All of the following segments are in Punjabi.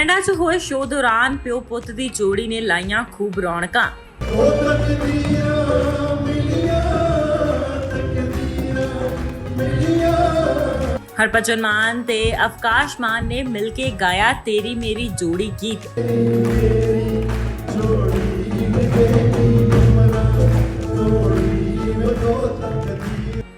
ਕੈਨੇਡਾ 'ਚ ਹੋਏ ਸ਼ੋਅ ਦੌਰਾਨ ਪਿਓ ਪੁੱਤ ਦੀ ਜੋੜੀ ਨੇ ਲਾਈਆਂ ਖੂਬ ਰੌਣਕਾਂ। ਉਹ ਮਾਨ ਤੇ ਅਵਕਾਸ਼ ਮਾਨ ਨੇ ਮਿਲ ਕੇ ਗਾਇਆ ਤੇਰੀ ਮੇਰੀ ਜੋੜੀ ਗੀਤ।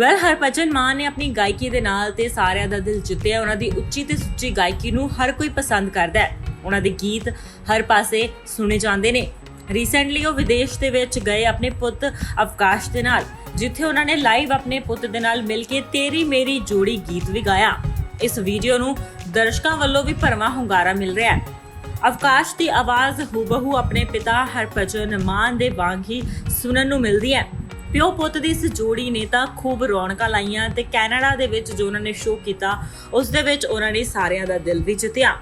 ਵੈਲ ਹਰਭਜਨ ਮਾਨ ਨੇ ਆਪਣੀ ਗਾਇਕੀ ਦੇ ਨਾਲ ਤੇ ਸਾਰਿਆਂ ਦਾ ਦਿਲ ਜਿੱਤਿਆ। ਉਹਨਾਂ ਦੀ ਉੱਚੀ ਤੇ ਸੁੱਚੀ ਗਾਇਕੀ ਨੂੰ ਹਰ ਕੋਈ ਪਸੰਦ ਕਰਦਾ ਹੈ। ਉਹਨਾਂ ਦੇ ਗੀਤ ਹਰ ਪਾਸੇ ਸੁਣੇ ਜਾਂਦੇ ਨੇ। ਰੀਸੈਂਟਲੀ ਉਹ ਵਿਦੇਸ਼ ਦੇ ਵਿੱਚ ਗਏ ਆਪਣੇ ਪੁੱਤ ਅਵਕਾਸ਼ ਦੇ ਨਾਲ, ਜਿੱਥੇ ਉਹਨਾਂ ਨੇ ਲਾਈਵ ਆਪਣੇ ਪੁੱਤ ਦੇ ਨਾਲ ਮਿਲ ਕੇ ਤੇਰੀ ਮੇਰੀ ਜੋੜੀ ਗੀਤ ਵੀ ਗਾਇਆ। ਇਸ ਵੀਡੀਓ ਨੂੰ ਦਰਸ਼ਕਾਂ ਵੱਲੋਂ ਵੀ ਭਰਵਾਂ ਹੁੰਗਾਰਾ ਮਿਲ ਰਿਹਾ ਹੈ। ਅਵਕਾਸ਼ ਦੀ ਆਵਾਜ਼ ਹੂਬਹੂ ਆਪਣੇ ਪਿਤਾ ਹਰਭਜਨ ਮਾਨ ਦੇ ਵਾਂਗ ਹੀ ਸੁਣਨ ਨੂੰ ਮਿਲਦੀ ਹੈ। ਪਿਓ ਪੁੱਤ ਦੀ ਇਸ ਜੋੜੀ ਨੇ ਤਾਂ ਖੂਬ ਰੌਣਕਾਂ ਲਾਈਆਂ ਤੇ ਕੈਨੇਡਾ ਦੇ ਵਿੱਚ ਜੋ ਉਹਨਾਂ ਨੇ ਸ਼ੋਅ ਕੀਤਾ, ਉਸ ਦੇ ਵਿੱਚ ਉਹਨਾਂ ਨੇ ਸਾਰਿਆਂ ਦਾ ਦਿਲ ਵੀ ਜਿੱਤਿਆ।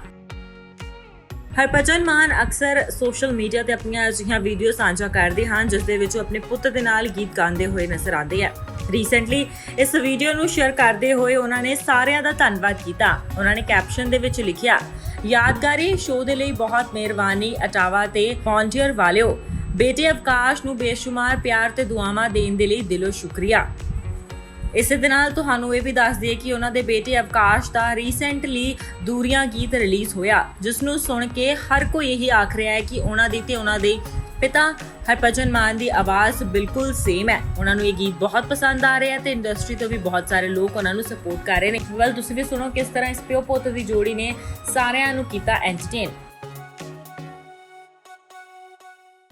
ਹਰਭਜਨ ਮਾਨ ਅਕਸਰ ਸੋਸ਼ਲ ਮੀਡੀਆ ਤੇ ਆਪਣੀਆਂ ਅਜਿਹੀਆਂ ਵੀਡੀਓ ਸਾਂਝਾ ਕਰਦੇ ਹਨ, ਜਿਸ ਦੇ ਵਿੱਚ ਉਹ ਆਪਣੇ ਪੁੱਤ ਦੇ ਨਾਲ ਗੀਤ ਗਾਉਂਦੇ ਹੋਏ ਨਜ਼ਰ ਆਉਂਦੇ ਆ। ਰੀਸੈਂਟਲੀ ਇਸ ਵੀਡੀਓ ਨੂੰ ਸ਼ੇਅਰ ਕਰਦੇ ਹੋਏ ਉਹਨਾਂ ਨੇ ਸਾਰਿਆਂ ਦਾ ਧੰਨਵਾਦ ਕੀਤਾ। ਉਹਨਾਂ ਨੇ ਕੈਪਸ਼ਨ ਦੇ ਵਿੱਚ ਲਿਖਿਆ, ਯਾਦਗਾਰੀ ਸ਼ੋਅ ਦੇ ਲਈ ਬਹੁਤ ਮਿਹਰਬਾਨੀ, ਅਟਾਵਾ ਤੇ ਪੌਂਜੀਅਰ ਵਾਲਿਓ। ਬੇਟੇ ਅਵਕਾਸ਼ ਨੂੰ ਬੇਸ਼ੁਮਾਰ ਪਿਆਰ ਤੇ ਦੁਆਵਾਂ ਦੇਣ ਦੇ ਲਈ ਦਿਲੋਂ ਸ਼ੁਕਰੀਆ। ਇਸੇ ਦੇ ਨਾਲ ਤੁਹਾਨੂੰ ਇਹ ਵੀ ਦੱਸ ਦਈਏ ਕਿ ਉਹਨਾਂ ਦੇ ਬੇਟੇ ਅਵਕਾਸ਼ ਦਾ ਰੀਸੈਂਟਲੀ ਦੂਰੀਆਂ ਗੀਤ ਰਿਲੀਜ਼ ਹੋਇਆ ਜਿਸ ਨੂੰ ਸੁਣ ਕੇ ਹਰ ਕੋਈ ਇਹੀ ਆਖ ਰਿਹਾ ਹੈ ਕਿ ਉਹਨਾਂ ਦੀ ਤੇ ਉਹਨਾਂ ਦੇ ਪਿਤਾ ਹਰਭਜਨ ਮਾਨ ਦੀ ਆਵਾਜ਼ ਬਿਲਕੁਲ ਸੇਮ ਹੈ। ਉਹਨਾਂ ਨੂੰ ਇਹ ਗੀਤ ਬਹੁਤ ਪਸੰਦ ਆ ਰਿਹਾ ਹੈ ਤੇ ਇੰਡਸਟਰੀ ਤੋਂ ਵੀ ਬਹੁਤ ਸਾਰੇ ਲੋਕ ਉਹਨਾਂ ਨੂੰ ਸਪੋਰਟ ਕਰ ਰਹੇ ਨੇ। ਵੈਲ ਤੁਸੀਂ ਵੀ ਸੁਣੋ ਕਿਸ ਤਰ੍ਹਾਂ ਇਸ ਪਿਓ ਪੁੱਤ ਦੀ ਜੋੜੀ ਨੇ ਸਾਰਿਆਂ ਨੂੰ ਕੀਤਾ ਐਂਟਰਟੇਨ